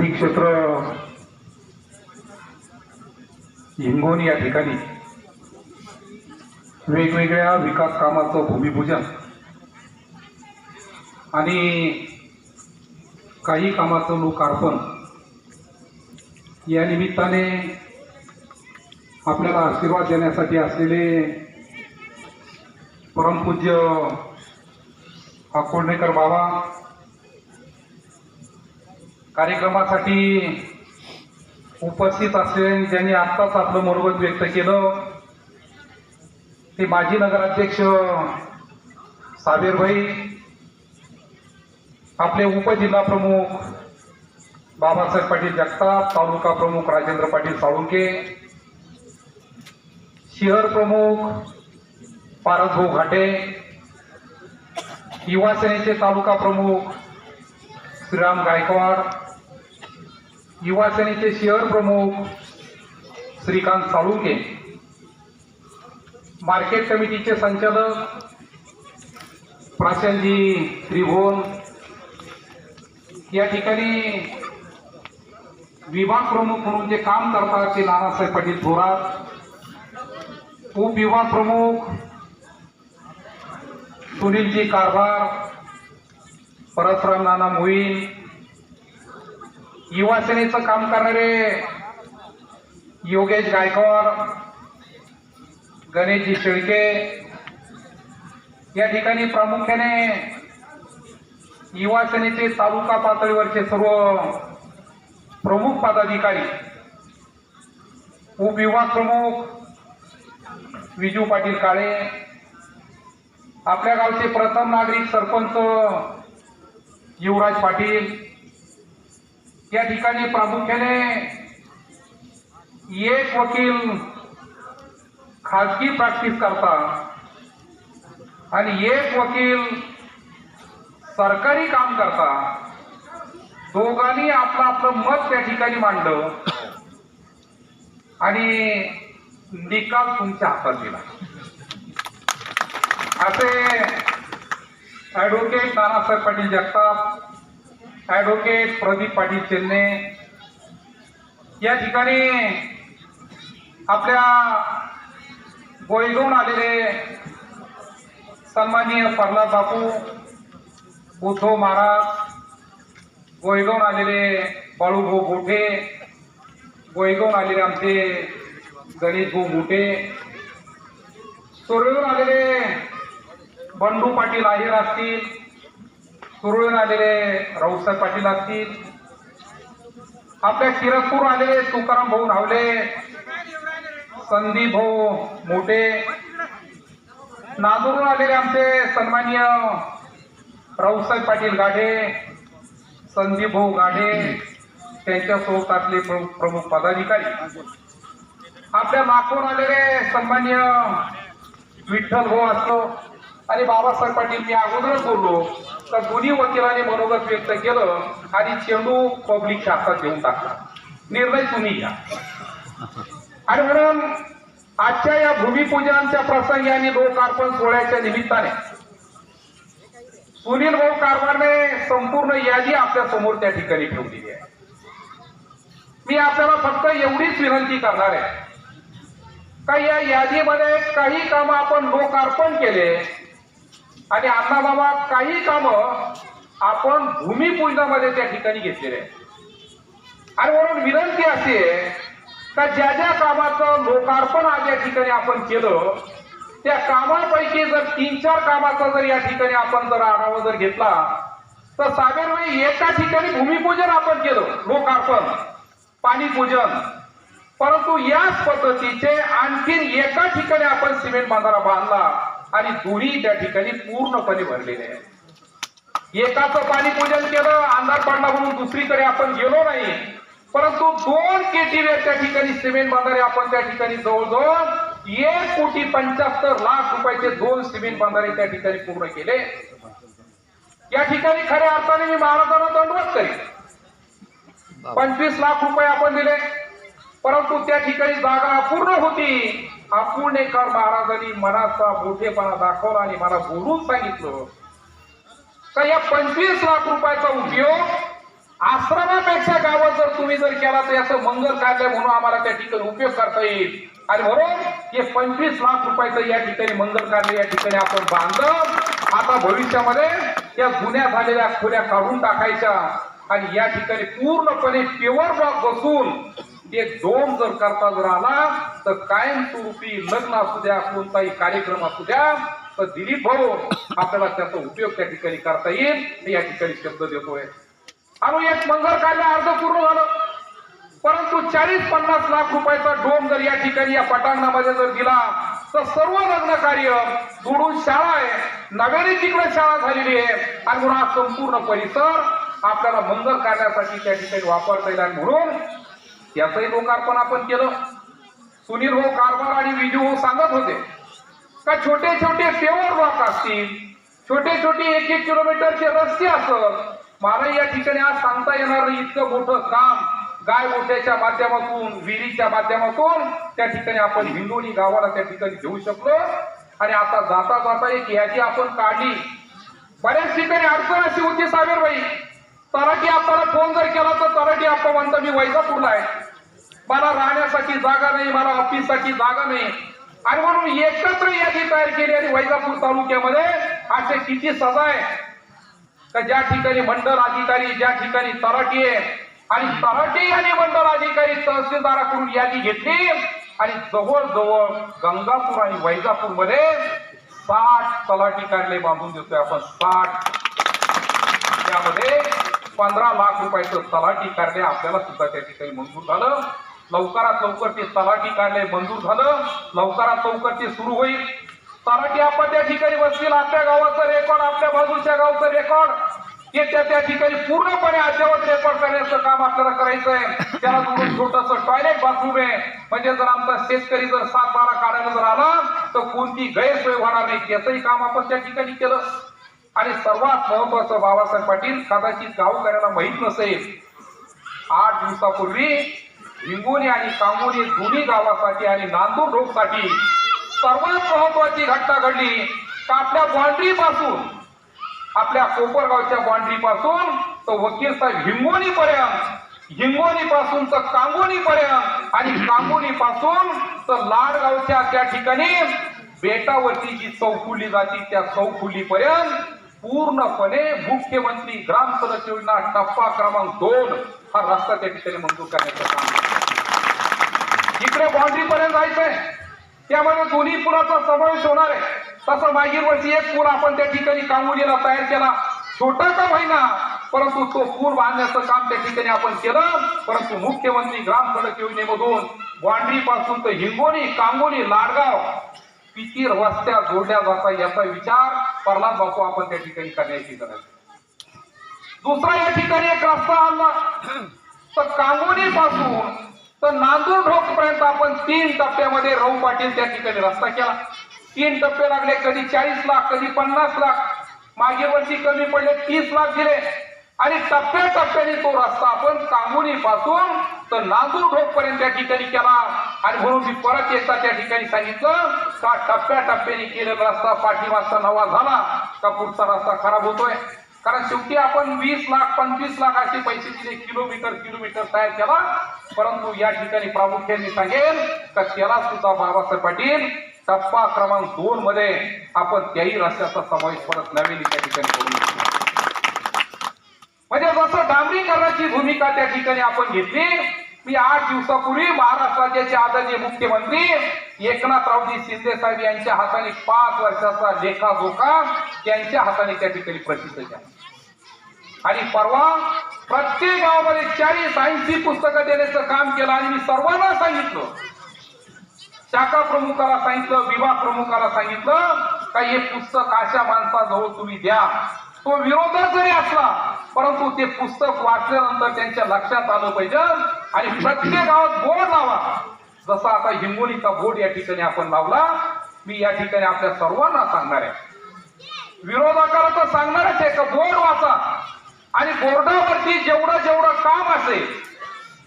श्री क्षेत्र हिंगोनी या ठिकाणी वेगवेगळ्या विकास कामाचं भूमिपूजन आणि काही कामाचं लोकार्पण या निमित्ताने आपल्याला आशीर्वाद देण्यासाठी असलेले परमपूज्य अकोंडेकर बाबा कार्यक्रमासाठी उपस्थित असलेले ज्यांनी आत्ताच आपलं मनोगत व्यक्त केलं ते माजी नगराध्यक्ष साबीरभाई आपले उपजिल्हा प्रमुख बाबासाहेब पाटील जगताप तालुका प्रमुख राजेंद्र पाटील साळुंके शहर प्रमुख पारसभाऊ घाटे युवासेनेचे तालुका प्रमुख श्रीराम गायकवाड युवासेनेचे शहर प्रमुख श्रीकांत साळुंके मार्केट कमिटीचे संचालक प्राशांतजी त्रिभुवन या ठिकाणी विभाग प्रमुख म्हणून जे काम करतात ते नानासाहेब पाटील थोरात उपविभाग प्रमुख सुनीलजी कारभार परसराम नाना मोईन युवा सेनेचं काम करणारे योगेश गायकवाड गणेशजी शेळके या ठिकाणी प्रामुख्याने युवा सेनेचे तालुका पातळीवरचे सर्व प्रमुख पदाधिकारी उपविभाग प्रमुख विजू पाटील काळे आपल्या गावचे प्रथम नागरिक सरपंच युवराज पाटील या ठिकाणी प्रामुख्याने एक वकील खाजगी प्रॅक्टिस करता आणि एक वकील सरकारी काम करता दोघांनी आपलं आपलं मत त्या ठिकाणी मांडलं आणि निकाल तुमच्या हातात दिला. असे ॲडव्होकेट नानासाहेब पाटील जगताप ॲडव्होकेट प्रदीप पाटील चेन्ने या ठिकाणी आपल्या गोयगून आलेले सन्माननीय प्रल्हाद बापू उद्धव महाराज गोयगौन आलेले बाळूभाऊ गोठे गोयगौन आलेले आमचे गणेश भाऊ मोठे सुरळीहून आलेले बंडू पाटील आहेर असतील सुरळून आलेले राऊतसाहेब पाटील असतील आपल्या किरतपूर आलेले तुकाराम भाऊ नावले संदीप भाऊ मोठे नांदूरून आलेले आमचे सन्माननीय राऊसाहेब पाटील गाढे संदीप भाऊ गाढे त्यांच्यासोबत असले प्रमुख पदाधिकारी. आपल्या नागपूर आलेले सन्मान्य विठ्ठल भाऊ असतो आणि बाबासाहेब पाटील मी अगोदरच बोललो तर दोन्ही वकिलाने मनोगत व्यक्त केलं आणि चेंडू पब्लिकच्या हातात देऊन टाकला. निर्णय तुम्ही घ्या. आणि म्हणून आजच्या या भूमिपूजनाच्या प्रसंगी आणि लोकार्पण सोहळ्याच्या निमित्ताने सुनील भाऊ कारभारने संपूर्ण यादी आपल्यासमोर त्या ठिकाणी ठेवलेली आहे. मी आपल्याला फक्त एवढीच विनंती करणार आहे. का या यादीमध्ये काही कामं आपण लोकार्पण केले आणि अण्णाबाबा काही कामं आपण भूमिपूजनामध्ये त्या ठिकाणी घेतलेले आणि म्हणून विनंती अशी आहे का ज्या ज्या कामाचं लोकार्पण आज या ठिकाणी आपण केलं त्या कामापैकी जर तीन चार कामाचा जर या ठिकाणी आपण जर आढावा जर घेतला तर साधारण एका ठिकाणी भूमिपूजन आपण केलं लोकार्पण पाणीपूजन. परंतु याच पद्धतीचे आणखीन एका ठिकाणी आपण सिमेंट बांधारा बांधला आणि दोन्ही त्या ठिकाणी पूर्णपणे भरलेले आहे. एकाचं पाणी पूजन केलं अंधार पडला म्हणून दुसरीकडे आपण गेलो नाही. परंतु दोन केटी त्या ठिकाणी सिमेंट बांधारे आपण त्या ठिकाणी जवळजवळ एक कोटी पंच्याहत्तर लाख रुपयाचे दोन सिमेंट बांधारे त्या ठिकाणी पूर्ण केले. या ठिकाणी खऱ्या अर्थाने मी महाराजांना दंडवत करीन. पंचवीस लाख रुपये आपण दिले. परंतु त्या ठिकाणी जागा अपूर्ण होती. आपुणेकर महाराजांनी मनाचा मोठेपणा दाखवला आणि मला बोलून सांगितलं तर या पंचवीस लाख रुपयाचा उपयोग आश्रमापेक्षा गावात जर तुम्ही जर केला तर याचं मंगल कार्य म्हणून आम्हाला त्या ठिकाणी उपयोग करता येईल. आणि म्हणून हे पंचवीस लाख रुपयाचं या ठिकाणी मंगल कार्य या ठिकाणी आपण बांधलं. आता भविष्यामध्ये त्या जुन्या झालेल्या खोल्या काढून टाकायच्या आणि या ठिकाणी पूर्णपणे प्युअर ब्लॉक बसून एक डोम जर करता जर आला तर कायमस्वरूपी लग्न असू द्या कोणताही कार्यक्रम असू द्या तर दिलीप भाऊ आपल्याला त्याचा उपयोग त्या ठिकाणी करता येईल. या ठिकाणी शब्द देतोय. आणि एक मंगल कार्य अर्ध पूर्ण झालं. परंतु चाळीस पन्नास लाख रुपयाचा डोम जर या ठिकाणी या पटांगणामध्ये जर दिला तर सर्व लग्न कार्य सोडून शाळा आहे. नव्याने तिकडे शाळा झालेली आहे. आणि म्हणून हा संपूर्ण परिसर आपल्याला मंगल कार्यासाठी त्या ठिकाणी वापरता येईल. आणि म्हणून याचंही लोकार्पण आपण केलं. सुनील भाऊ कारभार आणि विजू भाऊ सांगत होते. का छोटे छोटे पेवर ब्लॉक असतील? छोटे छोटे एक एक किलोमीटरचे रस्ते असत. मला या ठिकाणी आज सांगता येणार नाही. इतकं मोठं काम गाय गोठ्याच्या माध्यमातून विहिरीच्या माध्यमातून त्या ठिकाणी आपण हिंदोली गावाला त्या ठिकाणी घेऊ शकलो. आणि आता जाता जाता एक ह्याची आपण काढली. बऱ्याच ठिकाणी अडचण अशी होती सागरबाई तराटी आपल्याला फोन जर केला तर तराटी आप्पा म्हणता मी वैजापूरला आहे. मला राहण्यासाठी जागा नाही मला ऑफिससाठी जागा नाही. आणि म्हणून एकत्र यादी तयार केली आणि वैजापूर तालुक्यामध्ये असे किती सजा आहे का ज्या ठिकाणी मंडल अधिकारी ज्या ठिकाणी तराटी आहे आणि तराटी आणि मंडल अधिकारी तहसीलदाराकडून यादी घेतली आणि जवळजवळ गंगापूर आणि वैजापूरमध्ये साठ तलाठी काढले बांधून देतोय आपण साठ. त्यामध्ये पंधरा लाख रुपयाचं तलाठी कार्य आपल्याला सुद्धा त्या ठिकाणी मंजूर झालं. लवकरात लवकर ते तलाठी कार्य मंजूर झालं. लवकरात लवकर ते सुरू होईल. तलाठी आपण त्या ठिकाणी बसतील. आपल्या गावाचं रेकॉर्ड आपल्या बाजूच्या गावचं रेकॉर्ड हे त्या त्या ठिकाणी पूर्णपणे अद्यावत रेकॉर्ड करण्याचं काम आपल्याला करायचं आहे त्याला जोडून छोटस टॉयलेट बाथरूम आहे. म्हणजे जर आमचा शेतकरी जर सात बारा काढायला जर आला तर कोणती गैरसोय होणार नाही. त्याचंही काम आपण त्या ठिकाणी केलं. आणि सर्वात महत्वाचं बाबासाहेब पाटील कदाचित गावकऱ्याला माहीत नसेल आठ दिवसापूर्वी हिंगोली आणि कांगोली दोन्ही गावासाठी आणि नांदूर रोगसाठी सर्वात महत्वाची घटना घडली. का आपल्या बाँड्री पासून आपल्या कोपरगावच्या बाँड्री पासून तर वकील साहेब हिंगोली पर्यंत हिंगोली पासून तर कांगोली पर्यंत आणि कांगोली पासून तर लाडगावच्या त्या ठिकाणी बेटावरती जी चौफुली जाती त्या चौफुली पर्यंत पूर्णपणे मुख्यमंत्री ग्राम सडक योजना टप्पा क्रमांक दोन हा रस्ता त्या ठिकाणी मंजूर करण्याचं काम इकडे बाउंड्री पर्यंत जायचंय. त्यामध्ये दोन्ही पुलाचा समावेश होणार आहे. तसं मागील वर्षी एक पूल आपण त्या ठिकाणी कांगोलीला तयार केला. छोटा का महिना? परंतु तो पूल बांधण्याचं काम त्या ठिकाणी आपण केलं. परंतु मुख्यमंत्री ग्राम सडक योजनेमधून बाउंड्री पासून तर हिंगोली कांगोली लाडगाव किती रस्त्या जोडल्या जातात याचा विचार प्रल्हाद बापू आपण त्या ठिकाणी करण्याची गरज. दुसरा या ठिकाणी एक रस्ता आला. तर कांगोली पासून तर नांदूर ढोक पर्यंत आपण तीन टप्प्यामध्ये राहू पाटील त्या ठिकाणी रस्ता केला. तीन टप्पे लागले कधी चाळीस लाख कधी पन्नास लाख. मागे वर्षी कमी पडले तीस लाख दिले. आणि टप्प्या टप्प्याने तो रस्ता आपण कांगोली पासून तर नांदूर ढोक पर्यंत त्या ठिकाणी केला. आणि म्हणून मी परत एकदा त्या ठिकाणी सांगितलं का टप्प्याटप्प्याने केलेला रस्ता पाठीमागचा नवा झाला का पुढचा रस्ता खराब होतोय? कारण शेवटी आपण वीस लाख पंचवीस लाखाचे पैसे दिले किलोमीटर किलोमीटर तयार केला. परंतु या ठिकाणी प्रामुख्याने सांगेल का त्याला सुद्धा बाबासाहेब पाटील टप्पा क्रमांक दोन मध्ये आपण त्याही रस्त्याचा समावेश परत नवीन त्या ठिकाणी करून म्हणजे जसं डांबरीकरणाची भूमिका त्या ठिकाणी आपण घेतली मी आठ दिवसापूर्वी महाराष्ट्र राज्याचे आदरणीय मुख्यमंत्री एकनाथरावजी शिंदे साहेब यांच्या हाताने पाच वर्षाचा लेखा जोखा त्यांच्या हाताने त्या ठिकाणी प्रसिद्ध झाला. आणि परवा प्रत्येक गावामध्ये चाळीस ऐंशी पुस्तकं देण्याचं काम केलं आणि मी सर्वांना सांगितलं. शाखा प्रमुखाला सांगितलं विभाग प्रमुखाला सांगितलं का हे पुस्तक अशा माणसाजवळ तुम्ही द्या. तो विरोधात जरी असला परंतु ते पुस्तक वाचल्यानंतर त्यांच्या लक्षात आलं पाहिजे आणि प्रत्येक गावात बोर्ड लावा. जसा आता हिंगोलीचा बोर्ड या ठिकाणी आपण लावला मी या ठिकाणी आपल्या सर्वांना सांगणार आहे. विरोधकाला तर सांगणारच आहे का बोर्ड वाचा. आणि बोर्डावरती जेवढं जेवढं काम असेल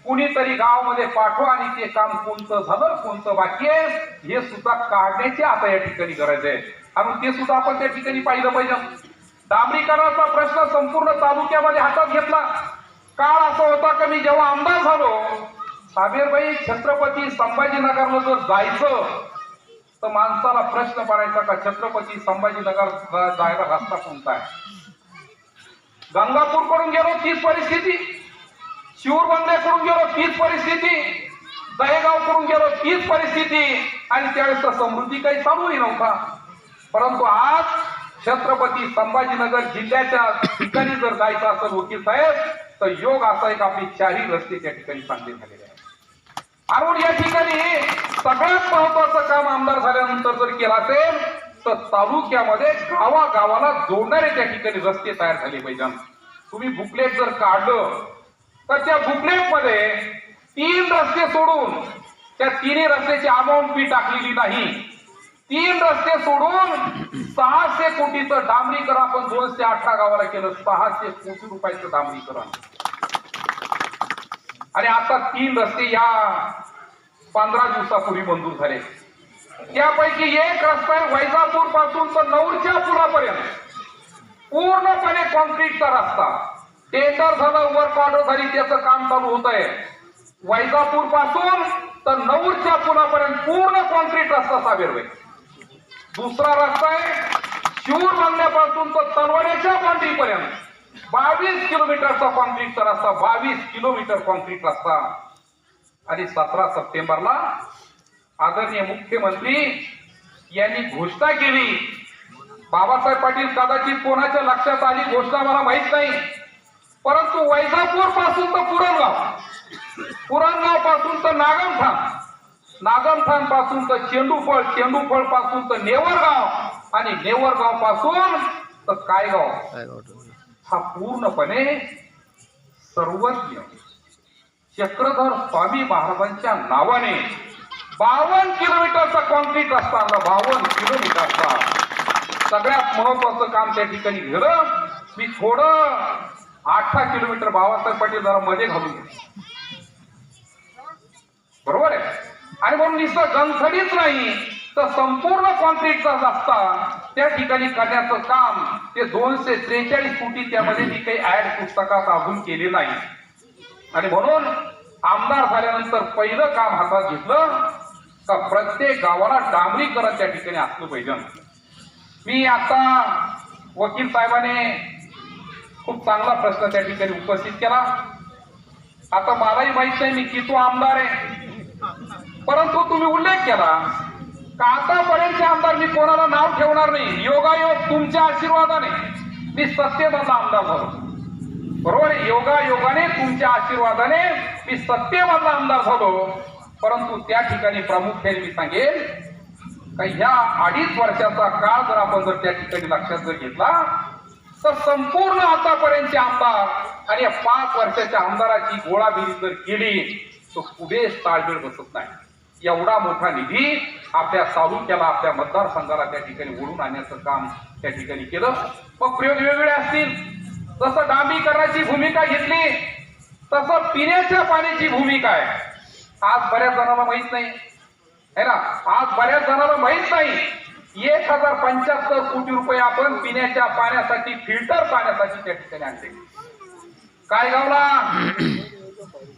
कुणीतरी गावामध्ये पाठवा आणि ते काम कोणतं झालं कोणतं बाकी आहे हे सुद्धा काढण्याची आता या ठिकाणी गरज आहे. आणि ते सुद्धा आपण त्या ठिकाणी पाहिलं पाहिजे. डांबरीकरणाचा प्रश्न संपूर्ण तालुक्यामध्ये हातात घेतला. काळ असा होता की मी जेव्हा आमदार झालो साबीरबाई छत्रपती संभाजीनगरला जर जायचं तर माणसाला प्रश्न पडायचा का छत्रपती संभाजीनगर जायला रस्ता कोणता आहे? गंगापूर गेलो तीच परिस्थिती. शिवूर करून गेलो तीच परिस्थिती. दहेगाव करून गेलो तीच परिस्थिती. आणि त्यावेळेस तर समृद्धी काही चालूही नव्हता. परंतु आज छत्रपती संभाजीनगर जिल्ह्याच्या ठिकाणी जर जायचं असेल वकील साहेब तर योग असा एक आपली चारही रस्ते त्या ठिकाणी चांगले झालेले आहेत. आणि या ठिकाणी सगळ्यात महत्वाचं काम आमदार झाल्यानंतर जर केलं असेल तर तालुक्यामध्ये गावागावाला जोडणारे त्या ठिकाणी रस्ते तयार झाले पाहिजे. तुम्ही बुकलेट जर काढलं तर त्या बुकलेटमध्ये तीन रस्ते सोडून त्या तिन्ही रस्त्याची अमाऊंट फी टाकलेली नाही. तीन रस्ते सोडून सहाशे कोटीचं डांबरीकरण आपण दोनशे अठरा गावाला केलं सहाशे कोटी रुपयाचं डांबरीकरण आणि आता तीन रस्ते या पंधरा दिवसापूर्वी मंजूर झाले. त्यापैकी एक रस्ता आहे वैजापूरपासून तर नऊरच्या पुरापर्यंत पूर्णपणे कॉन्क्रीटचा रस्ता. टेंडर झालं वर्क ऑर्डर झाली त्याचं काम चालू होत आहे. वैजापूरपासून तर नऊरच्या पुलापर्यंत पूर्ण कॉन्क्रीट रस्ता होईल. दुसरा रस्ता आहे. शिवूर बांधण्यापासून तर तलवाड्याच्या बांधीपर्यंत. बावीस किलोमीटरचा कॉन्क्रीटचा रस्ता बावीस किलोमीटर कॉन्क्रीट रस्ता. आणि सतरा सप्टेंबरला आदरणीय मुख्यमंत्री यांनी घोषणा केली. बाबासाहेब पाटील कदाचित कोणाच्या लक्षात आली घोषणा मला माहीत नाही. परंतु वैजापूरपासून तर पुरणगाव पुरणगावपासून तर नागमठाण. नागमठाणपासून तर चेंडूफळ चेंडूफळपासून तर नेवरगाव आणि नेवरगावपासून तर कायगाव. काय हा पूर्णपणे सर्वज्ञ. चक्रधर स्वामी महाराजांच्या नावाने बावन्न किलोमीटरचा कॉन्क्रीट रस्ता बावन बावन्न किलोमीटरचा. सगळ्यात महत्वाचं काम त्या ठिकाणी झालं मी थोडं अठरा किलोमीटर बाबासाहेब पाटील जरा मध्ये घालून आणि म्हणून नुसतं गणसडीच नाही तर संपूर्ण कॉन्क्रीटचा रस्ता त्या ठिकाणी करण्याचं काम ते दोनशे त्रेचाळीस कोटी त्यामध्ये मी काही ऍड पुस्तकात अजून केले नाही. आणि म्हणून आमदार झाल्यानंतर पहिलं काम हातात घेतलं का प्रत्येक गावाला डांबरीकरण त्या ठिकाणी असलं पाहिजे. मी आता वकील साहेबाने खूप चांगला प्रश्न त्या ठिकाणी उपस्थित केला. आता मलाही माहीत नाही मी किती आमदार आहे. परंतु तुम्ही उल्लेख केला का आतापर्यंत आमदार मी कोणाला नाव ठेवणार नाही? योगायोग तुमच्या आशीर्वादाने. मी सत्तेमधला आमदार झालो बरोबर योगायोगाने तुमच्या आशीर्वादाने मी सत्तेमधला आमदार झालो. परंतु त्या ठिकाणी प्रामुख्याने मी सांगेल का ह्या अडीच वर्षाचा काळ जर आपण जर त्या ठिकाणी लक्षात जर घेतला तर संपूर्ण आतापर्यंतचे आमदार आणि या पाच वर्षाच्या आमदाराची गोळाबिरी जर केली तर पुढे ताळमेळ बसत नाही. एवढा मोठा निधी आपल्या तालुक्याला आपल्या मतदारसंघाला त्या ठिकाणी ओढून आणण्याचं काम त्या ठिकाणी केलं. मग प्रयोग वेगवेगळे असतील. तसं डांबीकरणाची भूमिका घेतली तसं पिण्याच्या पाण्याची भूमिका आहे. आज बऱ्याच जणांना माहीत नाही. है ना? आज बऱ्याच जणांना माहीत नाही. एक हजार पंच्याहत्तर कोटी रुपये आपण पिण्याच्या पाण्यासाठी फिल्टर पाण्यासाठी त्या ठिकाणी आणले. काय गावला?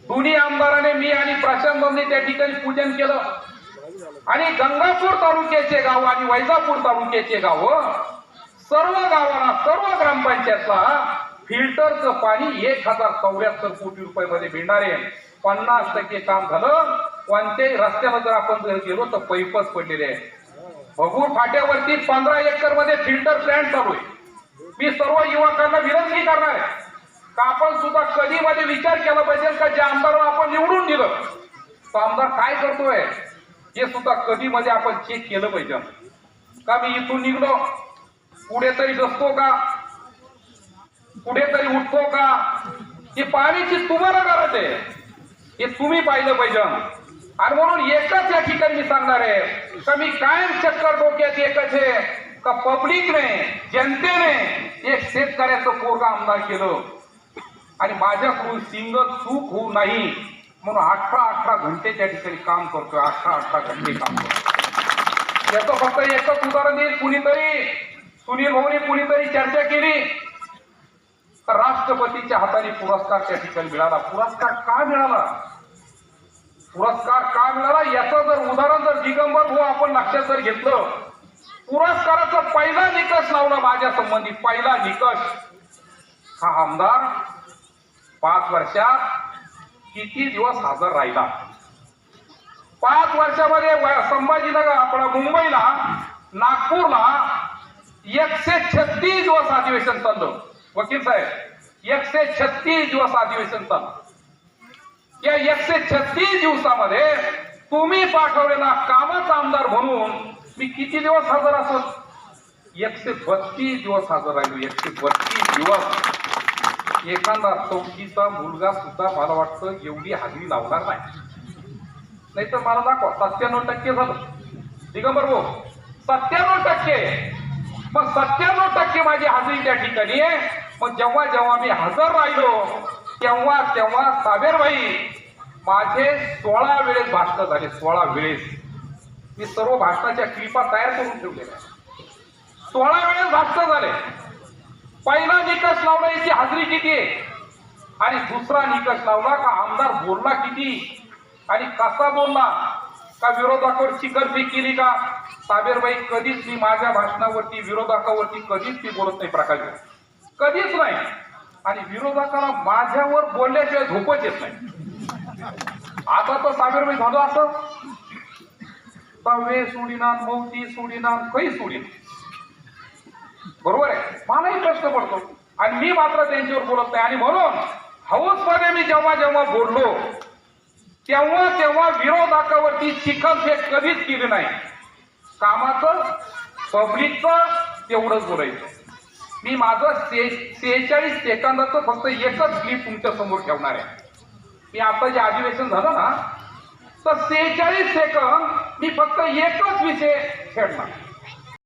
दोन्ही आमदाराने मी आणि प्रशांत बंदे त्या ठिकाणी पूजन केलं. आणि गंगापूर तालुक्याचे गाव आणि वैजापूर तालुक्याचे गाव सर्व गावाला सर्व ग्रामपंचायतला फिल्टरचं पाणी एक हजार चौऱ्याहत्तर कोटी रुपये मध्ये मिळणार आहे. पन्नास टक्के काम झालं. कोणत्याही रस्त्याला जर आपण जर गेलो तर पैपच पडलेले आहे भगूर फाट्यावरती पंधरा एकरमध्ये फिल्टर प्लॅन्ट चालू आहे. मी सर्व युवकांना विनंती करणार आहे. का आपण सुद्धा कधी मध्ये विचार केला पाहिजे का जे आमदार आपण निवडून दिलं? तर आमदार काय करतोय? हे सुद्धा कधी मध्ये आपण चेक केलं पाहिजे. का मी इथून निघलो? पुढे तरी बसतो का? पुढे तरी उठतो का? ही पाण्याची तुम्हाला गरज आहे. हे तुम्ही पाहिलं पाहिजे. आणि म्हणून एकच या ठिकाणी मी सांगणार आहे का मी कायम चक्कर डोक्यात एकच आहे का पब्लिकने जनतेने एक शेतकऱ्याचं पोरगा आमदार केलं. आणि माझ्याकडून सिंगल चूक होऊ नाही. म्हणून अठरा अठरा घंटे त्या ठिकाणी काम करतोय. अठरा अठरा घंटे काम करतोय. याचं फक्त एकच उदाहरण देईल कुणीतरी. सुनील भाऊने कुणीतरी चर्चा केली. तर राष्ट्रपतीच्या हाताने पुरस्कार त्या ठिकाणी मिळाला. पुरस्कार का मिळाला? पुरस्कार का मिळाला? याचं जर उदाहरण जर दिगंबर भाऊ आपण लक्षात जर घेतलं पुरस्काराचा पहिला निकष लावला माझ्या संबंधी. पहिला निकष हा आमदार पाच वर्षात किती दिवस हजर राहिला? पाच वर्षामध्ये संभाजीनगर आपला मुंबईला नागपूरला एकशे छत्तीस दिवस अधिवेशन चाललं. वकील साहेब एकशे छत्तीस दिवस अधिवेशन चाललं. या एकशे छत्तीस दिवसामध्ये तुम्ही पाठवलेला कामच आमदार म्हणून मी किती दिवस हजर असत एकशे बत्तीस दिवस हजर राहिलो. एकशे बत्तीस दिवस. एखादा चौकीचा मुलगा सुद्धा मला वाटतं एवढी हजेरी लावणार नाही. नाहीतर मला दाखवा सत्त्याण्णव टक्के झालं. दिगंबर भाऊ सत्त्याण्णव टक्के. मग सत्त्याण्णव टक्के माझी हजेरी त्या ठिकाणी आहे. मग जेव्हा जेव्हा मी हजर राहिलो तेव्हा तेव्हा साबेरबाई माझे सोळा वेळेस भाषण झाले सोळा वेळेस. मी सर्व भाषणाच्या क्लिपा तयार करून ठेवलेल्या सोळा वेळेस भाषण झाले. पहिला निकष लावला याची हाजरी किती आहे? आणि दुसरा निकष लावला का आमदार बोलला किती? आणि कसा बोलला? का विरोधकावर चिकनफेक केली का? साबेरबाई कधीच मी माझ्या भाषणावरती विरोधकावरती कधीच ती बोलत नाही प्रकाश कधीच नाही. आणि विरोधकाला माझ्यावर बोलल्याशिवाय झोपच येत नाही. आता तर साबेरबाई झालो असं. तवे सोडिनान मौती सोडिनान काही सोडीन बरोबर आहे? मलाही प्रश्न पडतो. आणि मी मात्र त्यांच्यावर बोलत नाही. आणि म्हणून हौसमध्ये मी जेव्हा जेव्हा बोललो तेव्हा तेव्हा विरोधकावरती हे कधीच केली नाही. कामाचं पब्लिकचं तेवढंच बोलायचं. मी माझं से सेहेचाळीस सेकंदाचं फक्त एकच क्लिप तुमच्यासमोर ठेवणार आहे. मी आता जे अधिवेशन झालं ना तर सेहेचाळीस सेकंद मी फक्त एकच विषय खेळणार